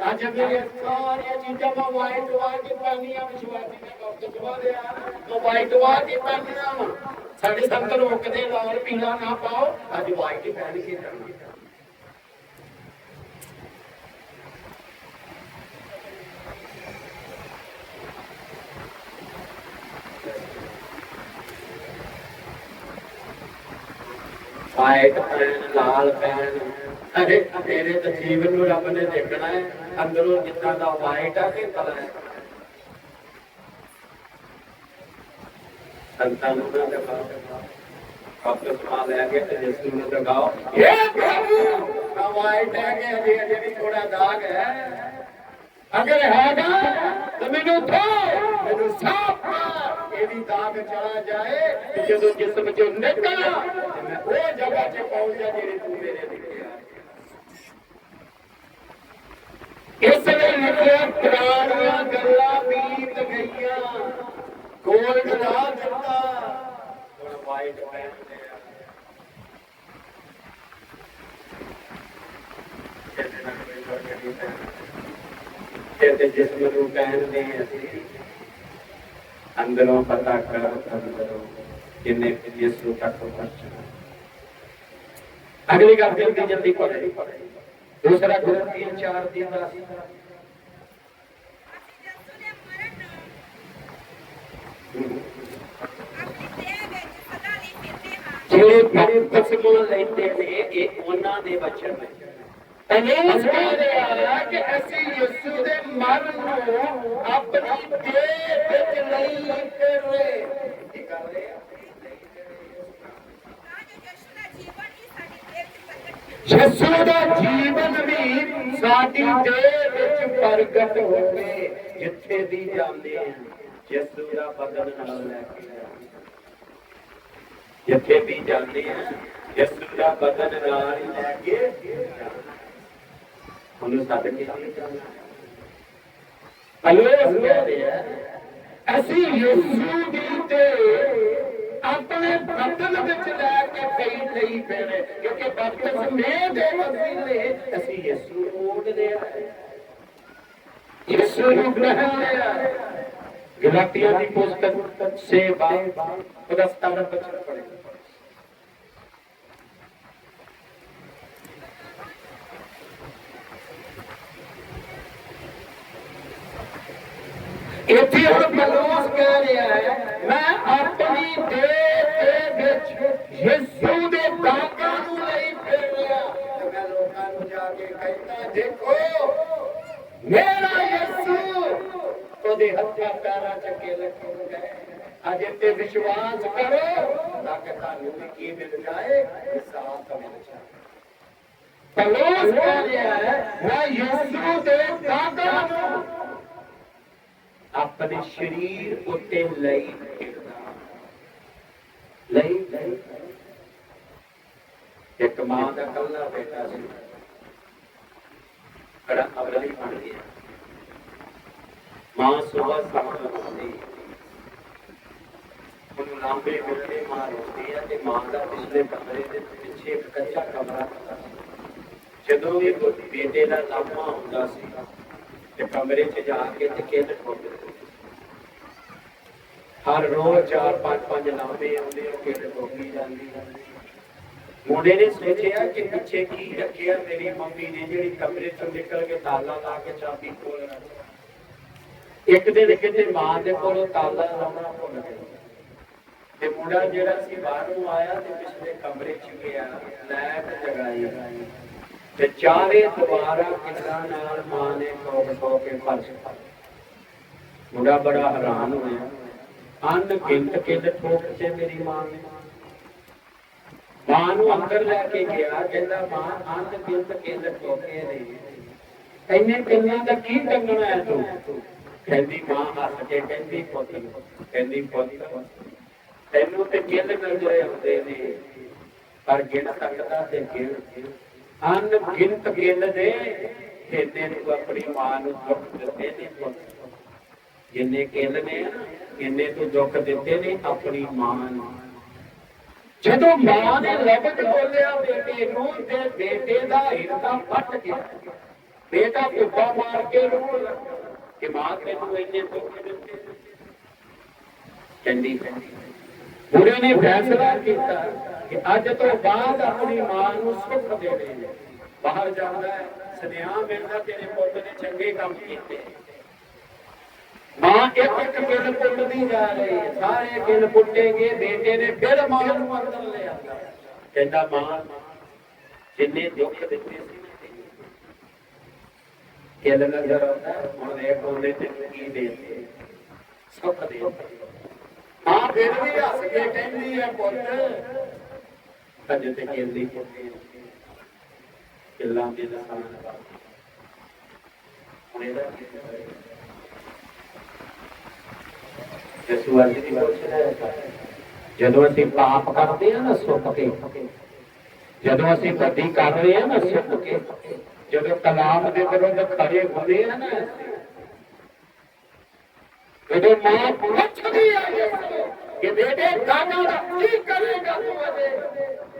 ਅੱਜ ਮੇਰੀਆਂ ਸਾਰੀਆਂ ਚੀਜ਼ਾਂ ਮੈਂ ਵਾਈਟ ਵਾ ਕੇ ਪਾਣੀਆਂ, ਵਿਸ਼ਵਾਸੀ ਨੇ ਵਕਤ ਜਵਾ ਦਿਆ ਮੈਂ ਵਾਈਟ ਕੇ ਪਾਣੀਆਂ ਸਾਡੇ ਸੰਤ ਰੋਕਦੇ ਲਾਲ ਪੀਲਾ ਨਾ ਪਾਓ, ਅੱਜ ਵਾਈਟ ਹੀ ਪਹਿਨ ਕੇ ਜਾਣਾ ਵਾਈਟ ਪੈਨ ਲਾਲ ਪੈਨ ਅਰੇ ਤੇਰੇ ਤਾਂ ਜੀਵਨ ਨੂੰ ਰੱਬ ਨੇ ਦੇਖਣਾ ਹੈ, ਅੰਦਰੋਂ ਜਿੱਦਾਂ ਦਾ ਵਾਈਟ ਆ ਕਿ ਕਲਰ ਹੈ। ਸੰਤਾਂ ਨੂੰ ਨਾ ਦਿਖਾਓ ਕਾਪੇ ਸਮਾ ਲੈ ਕੇ ਤੇ ਯਿਸੂ ਨੂੰ ਦਿਖਾਓ ਇਹ ਪ੍ਰਭੂ! ਨਾ ਵਾਈਟ ਹੈ ਕਿ ਅਜੇ ਅਜੇ ਵੀ ਥੋੜਾ ਦਾਗ ਹੈ। ਅਗਰ ਹੈਗਾ, ਤਾਂ ਮੈਨੂੰ ਥੋ ਮੈਨੂੰ ਸਾਫ਼ ਕਰ। ਇਹ ਵੀ ਦਾਗ ਚਲਾ ਜਾਏ ਜਦੋਂ ਜਿਸਮ ਚੋਂ ਨਿਕਲ ਤੇ ਮੈਂ ਉਹ ਜਗ੍ਹਾ 'ਚ ਪਹੁੰਚ ਜਾ, ਜਿਹੜੀ ਤੂੰ ਮੇਰੇ ਲਿਖਿਆ ਇਸ ਵੇਲੇ ਲਿਖਿਆ ਪੁਰਾਣੀਆਂ ਗੱਲਾਂ ਬੀਤ ਗਈਆਂ। ਕੋਲ ਗਲਾ ਦਿੱਤਾ। ਹੁਣ ਵਾਈਟ ਪਹਿਨਦੇ ਆ ਕਹਿੰਦੇ ਜਿਸਮ ਨੂੰ ਕਹਿੰਦੇ ਅਸੀਂ, ਅੰਦਰੋਂ ਪਤਾ ਕਰ, ਅੰਦਰੋਂ ਕਿੰਨੇ ਯਿਸੂ ਤੱਕ ਪਹੁੰਚਣਾ। ਅਗਲੀ ਗੱਲ ਜਲਦੀ ਜਲਦੀ ਪੜ੍ਹੋ ਦੂਸਰਾ ਗੁਰੰਤੀਆਂ 4 ਦੀ 10 ਅਸੀਂ ਯਿਸੂ ਦੇ ਮਰਨ ਲੈਂਦੇ ਨੇ, ਇਹ ਉਹਨਾਂ ਦੇ ਵਚਨ ਨੇ। ਅਨੇਸ ਕਹਿ ਰਿਹਾ ਕਿ ਅਸੀਂ ਯਿਸੂ ਦੇ ਮਰਨ ਨੂੰ ਆਪਣੀ ਦੇਹ ਵਿੱਚ ਲਈ ਫਿਰ ਰਹੇ ਕੀ ਕਰ ਰਹੇ ਆ ਤਾਂ ਜੋ ਯਿਸੂ ਦਾ ਜੀਵਨ ਹੀ ਸਾਡੀ ਦੇਹ ਵਿੱਚ ਪ੍ਰਗਟ ਹੋਵੇ ਯਿਸੂ ਦਾ ਜੀਵਨ ਵੀ ਸਾਡੀ ਦੇਹ ਵਿੱਚ ਪ੍ਰਗਟ ਹੋਵੇ, ਜਿੱਥੇ ਵੀ ਜਾਂਦੇ ਆ ਯਿਸੂ ਦਾ ਬਦਨ ਨਾਲ ਲੈ ਕੇ ਜਾਂਦੇ ਹਾਂ। ਜਿੱਥੇ ਵੀ ਜਾਂਦੇ ਹਾਂ ਯਿਸੂ ਦਾ ਬਦਨ ਨਾਲ ਹੀ ਲੈ ਕੇ ਉਹਨੂੰ ਸੱਦ ਅਲੋਸ ਕਹਿ ਰਿਹਾ ਅਸੀਂ ਯਿਸੂ ਦੀ ਤੇ ਆਪਣੇ ਬਦਨ ਵਿੱਚ ਲੈ ਕੇ ਕਈ ਨਹੀਂ ਪੈਣੇ ਕਿਉਂਕਿ ਬਪਤਿਸਮੇ ਦੇ ਵਸੀਲੇ ਅਸੀਂ ਯਿਸੂ ਨੂੰ ਓਢਦੇ ਆ ਯਿਸੂ ਨੂੰ ਗ੍ਰਹਿਣ ਲਿਆ ਗਲਾਤੀਆਂ ਦੀ ਪੁਸਤਕ ਸੇਵਾ ਉਹਦਾ 17 ਬਚਨ ਪੜ੍ਹੇ ਇੱਥੇ ਹੁਣ ਪਲੂਸ ਕਹਿ ਰਿਹਾ ਹੈ, ਮੈਂ ਆਪਣੀ ਦੇਹ ਦੇ ਵਿੱਚ ਯਿਸੂ ਦੇ ਦਾਗਾਂ ਨੂੰ ਲਈ ਫਿਰ ਤੇ ਮੈਂ ਲੋਕਾਂ ਨੂੰ ਜਾ ਕੇ ਕਹਿੰਦਾ, ਦੇਖੋ, ਮੇਰਾ ਯਿਸੂ ਉਹਦੇ ਹੱਥਾਂ ਪੈਰਾਂ ਚ ਕੇ ਲੱਗੇ ਗਏ ਅੱਜ ਤੇ ਵਿਸ਼ਵਾਸ ਕਰੋ ਤਾਂ ਕਿ ਤੁਹਾਨੂੰ ਵੀ ਕੀ ਮਿਲ ਜਾਏ ਸਾਥ ਮਿਲ ਜਾਏ। ਪਲੂਸ ਕਹਿ ਰਿਹਾ ਹੈ, ਮੈਂ ਯਿਸੂ ਦੇ ਦਾਗਾਂ ਆਪਣੇ ਸਰੀਰ ਉੱਤੇ ਲਈ ਲਈ ਇੱਕ ਮਾਂ ਦਾ ਕੱਲਾ ਬੇਟਾ ਸੀ। ਬੜਾ ਅਵਲੀ ਬਣ ਗਿਆ। ਮਾਂ ਸੁਬਹ ਸਾਹਮਣੇ ਹੁੰਦੀ ਉਹਨੂੰ ਲਾਂਬੇ ਮਿਲਦੇ ਮਾਂ ਰੋਂਦੀ ਹੈ ਤੇ ਮਾਂ ਦਾ ਪਿਛਲੇ ਕਮਰੇ ਦੇ ਪਿੱਛੇ ਇੱਕ ਕੱਚਾ ਕਮਰਾ ਹੁੰਦਾ ਸੀ। ਜਦੋਂ ਵੀ ਬੇਟੇ ਦਾ ਲਾਮਾ ਹੁੰਦਾ ਸੀ ਤੇ ਕਮਰੇ 'ਚ ਜਾ ਕੇ ਤੇ ਖੇਡ ਠੋਕਦੇ ਹਰ ਰੋਜ਼ ਚਾਰ, ਪੰਜ ਪੰਜ ਲਾਂਬੇ ਆਉਂਦੇ ਉਹ ਖੇਡ ਠੋਕੀ ਜਾਂਦੀ ਮੁੰਡੇ ਨੇ ਸੋਚਿਆ ਕਿ ਪਿੱਛੇ ਕੀ ਰੱਖਿਆ ਮੇਰੀ ਮੰਮੀ ਨੇ, ਜਿਹੜੀ ਕਮਰੇ 'ਚੋਂ ਨਿਕਲ ਕੇ ਤਾਲਾ ਲਾ ਕੇ ਚਾਬੀ ਖੋਲ ਰੱਖੀ ਇੱਕ ਦਿਨ ਕਿਤੇ ਮਾਂ ਦੇ ਕੋਲੋਂ ਤਾਲਾ ਲਾਉਣਾ ਭੁੱਲ ਗਿਆ ਤੇ ਮੁੰਡਾ ਜਿਹੜਾ ਸੀ ਬਾਹਰੋਂ ਆਇਆ ਤੇ ਪਿਛਲੇ ਕਮਰੇ 'ਚ ਗਿਆ, ਲੈਟ ਜਗਾਈ। ਤੇ ਚਾਰੇ ਦੁਆਰਾ ਕਿੰਨਾ ਨਾਲ ਮਾਂ ਨੇ ਠੋਕ ਠੋਕ ਕੇ ਫਰਸ਼ ਪਾ ਮੁੰਡਾ ਬੜਾ ਹੈਰਾਨ ਹੋਇਆ। ਅੰਨ ਗਿੰਤ ਕਿੰਨ ਠੋਕ ਤੇ ਮੇਰੀ ਮਾਂ ਨੇ। ਮਾਂ ਨੂੰ ਅੰਦਰ ਲੈ ਕੇ ਗਿਆ, ਕਹਿੰਦਾ, ਮਾਂ, ਅੰਨ ਗਿੰਤ ਕਿੰਨ ਠੋਕੇ ਨੇ ਇੰਨੇ ਕਿੰਨਾਂ ਦਾ ਕੀ ਟੰਗਣਾ ਹੈ ਤੂੰ? ਕਹਿੰਦੀ, ਮਾਂ, ਹੱਸ ਕੇ ਕਹਿੰਦੀ, ਪੁੱਤ ਕਹਿੰਦੀ, ਪੁੱਤ, ਤੈਨੂੰ ਤੇ ਕਿੰਨ ਨਜ਼ਰ ਹੁੰਦੇ ਨੇ। ਪਰ ਗਿਣ ਸਕਦਾ ਤੇ ਗਿਣ ਅਨਗਿਣਤ ਗਿਣ ਨੇ ਜਿੰਨੇ ਤੂੰ ਆਪਣੀ ਮਾਂ ਨੂੰ ਦੁੱਖ ਦਿੱਤੇ ਨੇ ਜਿੰਨੇ ਗਿਣ ਨੇ ਇੰਨੇ ਤੂੰ ਦੁੱਖ ਦਿੱਤੇ ਨੇ, ਆਪਣੀ ਮਾਂ ਨੂੰ। ਜਦੋਂ ਮਾਂ ਨੇ ਲਫ਼ਜ਼ ਬੋਲਿਆ ਬੇਟੇ ਨੂੰ ਤੇ ਬੇਟੇ ਦਾ ਹਿਰਦਾ ਫਟ ਗਿਆ। ਬੇਟਾ ਭੁੱਖਾ ਮਾਰ ਕੇ ਰੋਣ ਲੱਗਾ ਕਿ ਮਾਂ ਤੈਨੂੰ ਇੰਨੇ ਦੁੱਖ ਦਿੱਤੇ ਚੰਡੀ ਪੂਰੇ ਨੇ ਫੈਸਲਾ ਕੀਤਾ। ਕਿ ਅੱਜ ਤੋਂ ਬਾਅਦ ਆਪਣੀ ਮਾਂ ਨੂੰ ਸੁੱਖ ਦੇਣੇ ਬਾਹਰ ਜਾਂਦਾ ਹੈ, ਸੁਨੇਹਾ ਮਿਲਦਾ ਤੇਰੇ ਪੁੱਤ ਨੇ ਚੰਗੇ ਕੰਮ ਕੀਤੇ। ਮਾਂ ਇੱਕ ਇੱਕ ਕਿਲ ਪੁੱਟਦੀ ਜਾ ਰਹੀ ਹੈ, ਸਾਰੇ ਕਿਲ ਪੁੱਟੇਗੇ, ਬੇਟੇ ਨੇ ਫਿਰ ਮਾਂ ਨੂੰ ਅੰਦਰ ਲੈ ਕਹਿੰਦਾ, ਮਾਂ, ਜਿੰਨੇ ਦੁੱਖ ਦਿੱਤੇ ਸੀ ਕਿਲ ਨਜ਼ਰ ਆਉਂਦਾ ਹੁਣ ਦੇਖ ਉਹਨੇ ਤੈਨੂੰ ਕੀ ਦੇ ਸੁੱਖ ਦੇ ਮਾਂ ਫਿਰ ਵੀ ਹੱਸ ਕੇ ਕਹਿੰਦੀ ਹੈ, ਪੁੱਤ ਅੱਜ ਤੇ ਕਹਿੰਦੀ ਪੁੱਤੇ ਕਿੱਲਾਂ ਦੇ ਨਸਾਨ ਹੁਣ ਇਹਦਾ ਕੀ ਕਰੇ ਦੀ ਪੁੱਛਦਾ ਹੈ। ਜਦੋਂ ਅਸੀਂ ਪਾਪ ਕਰਦੇ ਹਾਂ ਨਾ ਸੁੱਕ ਕੇ ਜਦੋਂ ਅਸੀਂ ਬੱਦੀ ਕਰਦੇ ਹਾਂ ਨਾ ਸੁੱਕ ਕੇ ਜਦੋਂ ਕਲਾਮ ਦੇ ਵਿਰੁੱਧ ਖੜੇ ਹੁੰਦੇ ਆ ਨਾ ਜਦੋਂ ਮਾਂ ਪੁੱਛਦੀ ਆ ਕਿ ਬੇਟੇ ਦਾਦਾ ਦਾ ਕੀ ਕਰੇਗਾ ਤੂੰ ਅਜੇ?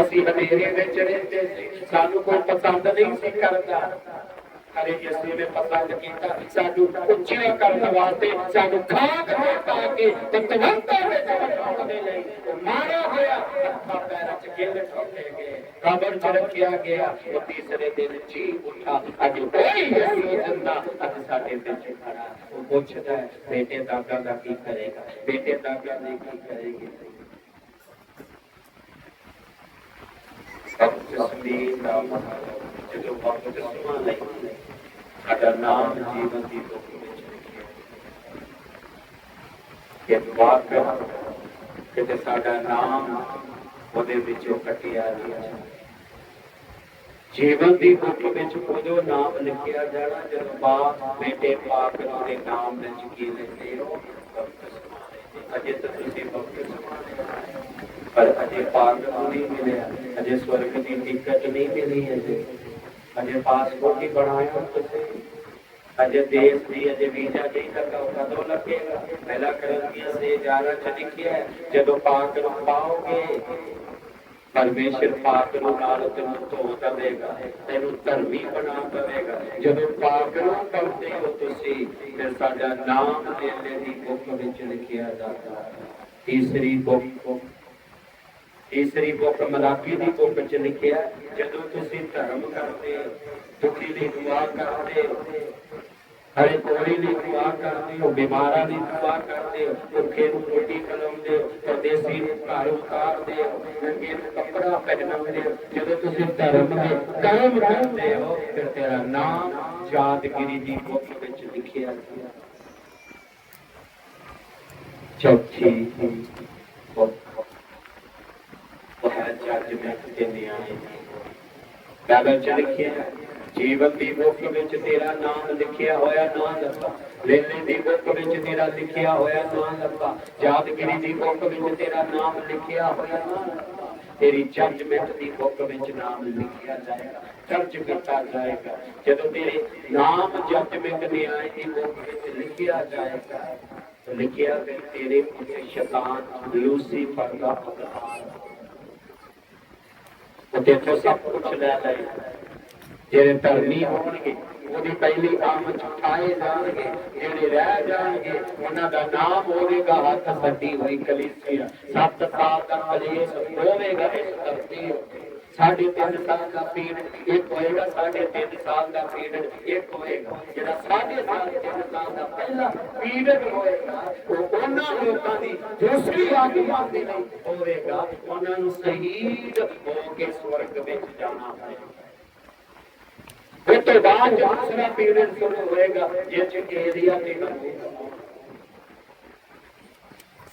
ਅਸੀਂ ਹਨੇਰੇ ਵਿੱਚ ਰਹਿੰਦੇ ਸੀ ਸਾਨੂੰ ਕੋਈ ਪਸੰਦ ਨਹੀਂ ਸੀ ਕਰਦਾ। ਅਰੇ ਯਿਸੂ ਨੇ ਪਸੰਦ ਕੀਤਾ ਸਾਨੂੰ ਉੱਚੀਆਂ ਕਰਨ ਵਾਸਤੇ ਸਾਨੂੰ ਖਾਕ ਦੇ ਪਾ ਕੇ ਤੇ ਤਵੰਤਾ ਵਿੱਚ ਬਿਠਾਉਣ ਦੇ ਲਈ ਮਾਰਿਆ ਹੋਇਆ ਹੱਥਾਂ ਪੈਰਾਂ 'ਚ ਗਿੱਲ ਠੋਕੇ ਗਏ। ਕਬਰ 'ਚ ਰੱਖਿਆ ਗਿਆ ਉਹ ਤੀਸਰੇ ਦਿਨ ਜੀ ਉੱਠਾ। ਅੱਜ ਕੋਈ ਯਿਸੂ ਜਿੰਦਾ ਅੱਜ ਸਾਡੇ ਵਿੱਚ ਖੜਾ। ਉਹ ਪੁੱਛਦਾ ਬੇਟੇ ਦਾਦਾ ਦਾ ਕੀ ਕਰੇਗਾ? ਬੇਟੇ ਦਾਦਾ ਨੇ ਕੀ ਕਰੇਗੀ? ਸਭ ਜਸਮੀਨ ਦਾ ਜਦੋਂ ਵਕਤ ਸਮਾਂ ਲਈ ਸਾਡਾ ਨਾਮ ਜੀਵਨ ਦੀ ਬੁੱਕ ਵਿੱਚ ਲਿਖਿਆ ਕਿ ਵਾਕਿਆ ਕਿ ਸਾਡਾ ਨਾਮ ਉਹਦੇ ਵਿੱਚੋਂ ਕੱਟਿਆ ਗਿਆ ਜੀਵਨ ਦੀ ਬੁੱਕ ਵਿੱਚ ਉਦੋਂ ਨਾਮ ਲਿਖਿਆ ਜਾਣਾ, ਜਦੋਂ ਬਾਪ ਬੇਟੇ ਪਾਕ ਦੇ ਨਾਮ ਵਿੱਚ ਕੀ ਲਿਖਦੇ ਹੋ? ਅਜੇ ਤੱਕ ਤੁਸੀਂ ਬਪਤਿਸਮਾ ਪਰ ਅਜੇ ਪਾਕ ਨਹੀਂ ਮਿਲਿਆ। ਅਜੇ ਸਵਰਗ ਦੀ ਟਿਕਟ ਨਹੀਂ ਮਿਲੀ ਅਜੇ ਅਜੇ ਪਾਸਪੋਰਟ ਹੀ ਬਣਾਇਆ ਤੁਸੀਂ। ਅਜੇ ਦੇਸ਼ ਦੀ, ਅਜੇ ਵੀਜ਼ਾ ਨਹੀਂ ਲੱਗਾ ਕਦੋਂ ਲੱਗੇਗਾ? ਪਹਿਲਾ ਕਰੰਤੀਆਂ ਸੇ 11 ਚ ਲਿਖਿਆ ਜਦੋਂ ਪਾਕ ਨੂੰ ਪਾਓਗੇ। ਪਰਮੇਸ਼ਰ ਪਾਕ ਨੂੰ ਨਾਲ ਤੈਨੂੰ ਧੋ ਦੇਵੇਗਾ ਤੈਨੂੰ ਧਰਮੀ ਬਣਾ ਦੇਵੇਗਾ ਜਦੋਂ ਪਾਕ ਨੂੰ ਕਰਦੇ ਹੋ ਤੁਸੀਂ, ਫਿਰ ਸਾਡਾ ਨਾਮ ਤੇਰੇ ਦੀ ਬੁੱਕ ਵਿੱਚ ਲਿਖਿਆ ਜਾਂਦਾ ਤੀਸਰੀ ਬੁੱਕ ਤੀਸਰੀ ਬੁੱਕ ਮਲਾਕੀ ਦੀ ਬੁੱਕ ਵਿੱਚ ਲਿਖਿਆ ਹੈ, ਜਦੋਂ ਤੁਸੀਂ ਧਰਮ ਕਰਦੇ ਦੁਖੀ ਦੀ ਦੁਆ ਕਰਦੇ ਹਰੇ ਕੋੜੀ ਦੀ ਦੁਆ ਕਰਦੇ ਹੋ ਬਿਮਾਰਾਂ ਦੀ ਦੁਆ ਕਰਦੇ ਹੋ ਭੁੱਖੇ ਨੂੰ ਰੋਟੀ ਖਿਲਾਉਂਦੇ ਹੋ ਪਰਦੇਸੀ ਨੂੰ ਘਰ ਉਤਾਰਦੇ ਹੋ ਨੰਗੇ ਨੂੰ ਕੱਪੜਾ ਪਹਿਨਾਉਂਦੇ ਹੋ ਜਦੋਂ ਤੁਸੀਂ ਧਰਮ ਦੇ ਕਰਮ ਕਰਦੇ ਹੋ ਫਿਰ ਤੇਰਾ ਨਾਮ ਯਾਦਗਿਰੀ ਦੀ ਬੁੱਕ ਵਿੱਚ ਲਿਖਿਆ ਗਿਆ। ਚੌਥੀ ਬੁੱਕ ਉਹ ਹੈ ਜੱਜਮੈਂਟ ਦੇ ਬਾਈਬਲ ਚ ਲਿਖਿਆ, ਜੀਵਨ ਦੀ ਬੁੱਕ ਵਿੱਚ ਤੇਰਾ ਨਾਮ ਲਿਖਿਆ ਹੋਇਆ ਨਾ ਲੱਭਾ। ਵੇਲੇ ਦੀ ਬੁੱਕ ਵਿੱਚ ਤੇਰਾ ਲਿਖਿਆ ਹੋਇਆ ਨਾ ਲੱਭਾ। ਯਾਦਗਿਰੀ ਦੀ ਬੁੱਕ ਵਿੱਚ ਤੇਰਾ ਨਾਮ ਲਿਖਿਆ ਹੋਇਆ ਨਾ ਲੱਭਾ। ਤੇਰੀ ਜੱਜਮੈਂਟ ਦੀ ਬੁੱਕ ਵਿੱਚ ਨਾਮ ਲਿਖਿਆ ਜਾਏਗਾ, ਦਰਜ ਕੀਤਾ ਜਾਏਗਾ। ਜਦੋਂ ਤੇਰੇ ਨਾਮ ਜੱਜਮੈਂਟ ਦੇ ਆਏ ਦੀ ਬੁੱਕ ਵਿੱਚ ਲਿਖਿਆ ਜਾਏਗਾ, ਲਿਖਿਆ ਫਿਰ ਤੇਰੇ ਉੱਤੇ ਸ਼ੈਤਾਨ, ਲੂਸੀਫਰ ਦਾ ਅਧਿਕਾਰ ਤੇ ਤੋਂ ਸਭ ਕੁਝ ਲੈ ਲੈ। ਜਿਹੜੇ ਧਰਮੀ ਹੋਣਗੇ, ਉਹਦੀ ਪਹਿਲੀ ਆਮਦ ਉਠਾਏ ਜਾਣਗੇ, ਜਿਹੜੇ ਰਹਿ ਜਾਣਗੇ, ਉਹਨਾਂ ਦਾ ਨਾਮ ਹੋਵੇਗਾ ਹੱਥ ਸੱਟੀ ਹੋਈ ਕਲੀਸਿਆ। ਸੱਤ ਸਾਲ ਦਾ ਕਲੇਸ਼ ਹੋਵੇਗਾ ਇਸ ਧਰਤੀ ਉੱਤੇ। ਸਾਢੇ ਤਿੰਨ ਸਾਲ ਦਾ ਪੀਰੀਅਡ ਇੱਕ ਹੋਏਗਾ ਸਾਢੇ ਤਿੰਨ ਸਾਲ ਦਾ ਪੀਰੀਅਡ ਇੱਕ ਹੋਏਗਾ। ਜਿਹੜਾ ਸਾਢੇ ਸਾਢੇ ਸਾਲ ਦਾ ਪਹਿਲਾ ਪੀਰੀਅਡ ਹੋਏਗਾ, ਉਹ ਉਹਨਾਂ ਲੋਕਾਂ ਦੀ ਦੂਸਰੀ ਆਗਮਨ ਦੇ ਲਈ ਹੋਵੇਗਾ ਉਹਨਾਂ ਨੂੰ ਸ਼ਹੀਦ ਹੋ ਕੇ ਸਵਰਗ ਵਿੱਚ ਜਾਣਾ ਪਏਗਾ ਉਸ ਤੋਂ ਬਾਅਦ ਦੂਸਰਾ ਪੀਰੀਅਡ ਸ਼ੁਰੂ ਹੋਏਗਾ, ਜਿਸ ਚ ਏਰੀਆ ਤੇ ਲੱਗੇਗਾ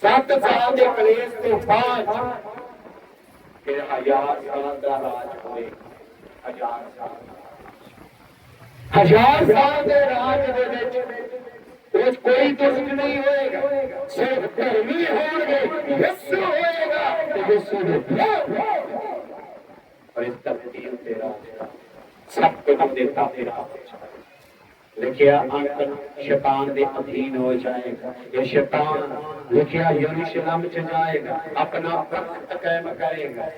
ਸੱਤ ਸਾਲ ਦੇ ਕਲੇਸ਼ ਤੋਂ ਬਾਅਦ कि हजार साल का राज होए हजार साल हजार साल के राज ਦੇ ਵਿੱਚ ਵਿੱਚ ਕੋਈ ਦੁਸ਼ਟ ਨਹੀਂ ਹੋਏਗਾ ਸਿਰਫ ਧਰਮੀ ਹੋਣਗੇ ਹਿੱਸੂ ਹੋਏਗਾ ਤੇ ਹਿੱਸੂ ਦੇ ਪਰ ਇਸ ਤਬਦੀਲ ਤੇ ਰਾਜ ਸਭ ਤੋਂ ਦੇਤਾ لکھیا یورشلم چ جائے گا اپنا शैतान قائم کرے گا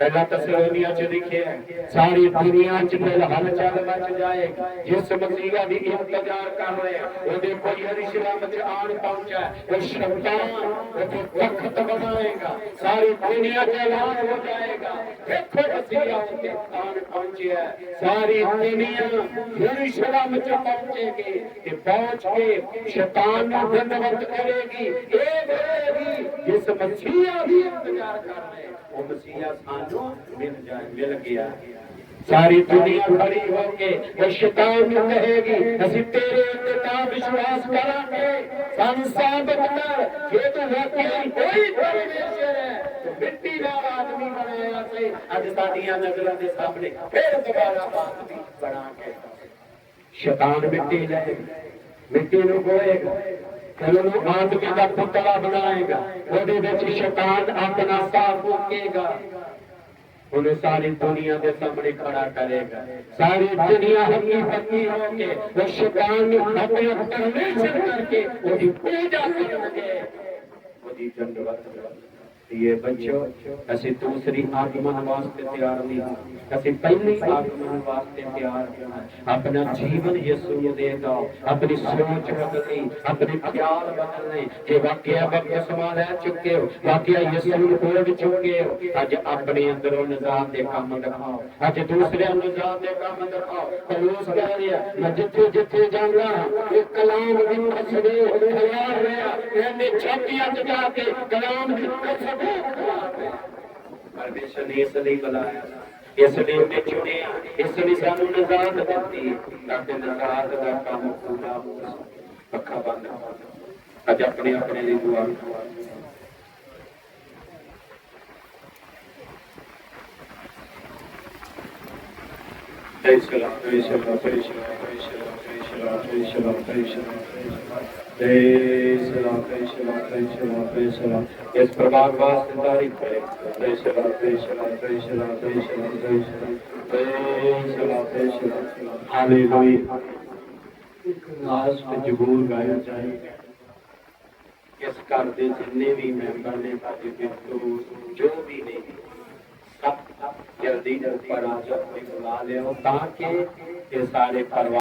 पहला तस्वीर दुनिया च देखिए सारी दुनिया च पहला हल चल मच जाए जिस मसीहा दी इंतजार कर रहे ओदे कोई हरिशराम च आन पहुंचा वो शैतान वो तख्त बनाएगा सारी दुनिया च ऐलान हो जाएगा देखो मसीहा उनके आन पहुंचे सारी दुनिया हरिशराम च पहुंचेगी ते पहुंच के शैतान नु दंडवत करेगी ए करेगी जिस मसीहा दी इंतजार कर रहे ਉਹ ਮਸੀਹਾ ਸਾਨੂੰ ਮਿਲ ਜਾਏ ਮਿਲ ਗਿਆ ਸਾਰੀ ਦੁਨੀਆ ਖੜੀ ਹੋ ਕੇ ਉਹ ਸ਼ੈਤਾਨ ਨੂੰ ਕਹੇਗੀ ਅਸੀਂ ਤੇਰੇ ਉੱਤੇ ਤਾਂ ਵਿਸ਼ਵਾਸ ਕਰਾਂਗੇ ਸਾਨੂੰ ਸਾਬਤ ਕਰ ਜੇ ਤੂੰ ਵਾਕਈ ਕੋਈ ਪਰਮੇਸ਼ਰ ਹੈ ਤੇ ਮਿੱਟੀ ਦਾ ਆਦਮੀ ਬਣਾਇਆ ਸੀ ਅੱਜ ਸਾਡੀਆਂ ਨਜ਼ਰਾਂ ਦੇ ਸਾਹਮਣੇ ਫਿਰ ਦੁਬਾਰਾ ਆਦਮੀ ਬਣਾ ਕੇ ਸ਼ੈਤਾਨ ਮਿੱਟੀ ਲੈ ਮਿੱਟੀ ਨੂੰ ਗੋਏਗਾ کلوں آت کے دا پتلا بنائے گا او دے وچ شکار دے آنکھ نال صاف اوکے گا او نے ساری دنیا دے سامنے کھڑا کرے گا ساری دنیا حقیقی ہونی ہو کے او شکار نوں ختم کر ਇਹ ਬੱਚੋ ਅਸੀਂ ਦੂਸਰੀ ਆਤਮਾ ਵਾਸਤੇ ਤਿਆਰ ਨਹੀਂ ਅਸੀਂ ਪਹਿਲੀ ਆਗਮਨ ਵਾਸਤੇ ਤਿਆਰ ਆਪਣਾ ਜੀਵਨ ਯਿਸੂ ਦੇ ਦਿਓ। ਆਪਣੀ ਸੋਚ ਬਦਲਣੀ ਆਪਣੇ ਖਿਆਲ ਬਦਲਣੇ ਜੇ ਵਾਕਿਆ ਬਪਤਿਸਮਾ ਲੈ ਚੁੱਕੇ ਹੋ ਵਾਕਿਆ ਯਿਸੂ ਨੂੰ ਖੋਜ ਚੁੱਕੇ ਹੋ ਅੱਜ ਆਪਣੇ ਅੰਦਰੋਂ ਨਿਜ਼ਾਮ ਦੇ ਕੰਮ ਦਿਖਾਓ। ਅੱਜ ਦੂਸਰਿਆਂ ਨੂੰ ਨਿਜ਼ਾਮ ਦੇ ਕੰਮ ਦਿਖਾਓ। ਪੌਲੁਸ ਕਹਿ ਰਿਹਾ, ਮੈਂ ਜਿੱਥੇ ਜਿੱਥੇ ਜਾਂਦਾ, ਇਹ ਕਲਾਮ ਦੀ ਮਸਲੇ ਤਿਆਰ ਰਿਹਾ। ਇਹਨੇ ਛਾਤੀਆਂ ਚ ਜਾ ਕੇ ਕਲਾਮ ਦੀ ਮਸਲੇ परमेश्वर ने इस लिए बुलाया ਇਸ ਲਈ ਉਹਨੇ ਚੁਣਿਆ ਇਸ ਲਈ ਸਾਨੂੰ ਨਜ਼ਾਤ ਦਿੱਤੀ ਤਾਂ ਕਿ ਨਜ਼ਾਤ ਦਾ ਕੰਮ ਪੂਰਾ ਹੋ ਸਕੇ ਪੱਖਾ ਬੰਦ ਅੱਜ ਆਪਣੇ ਆਪਣੇ ਲਈ ਦੁਆ Praise the Lord, praise the Lord, praise the Lord, praise the Lord, praise the Lord, praise the Lord, praise the Lord. Praise the Lord, praise the Lord, praise the Lord, praise the Lord. Yes, प्रभाव वास तारीफ़ करे Praise the Lord, praise the Lord, praise the Lord, praise the Lord, praise the Lord. Praise the Lord, praise the Lord. Hallelujah. आज पे जबूर गाया जाएगा इस घर के जिन्ने भी मैंबर ने भाजी बिंदू जो भी ने सब जल्दी जल्दी राजा को बुला लियो ताकि ये सारे परिवार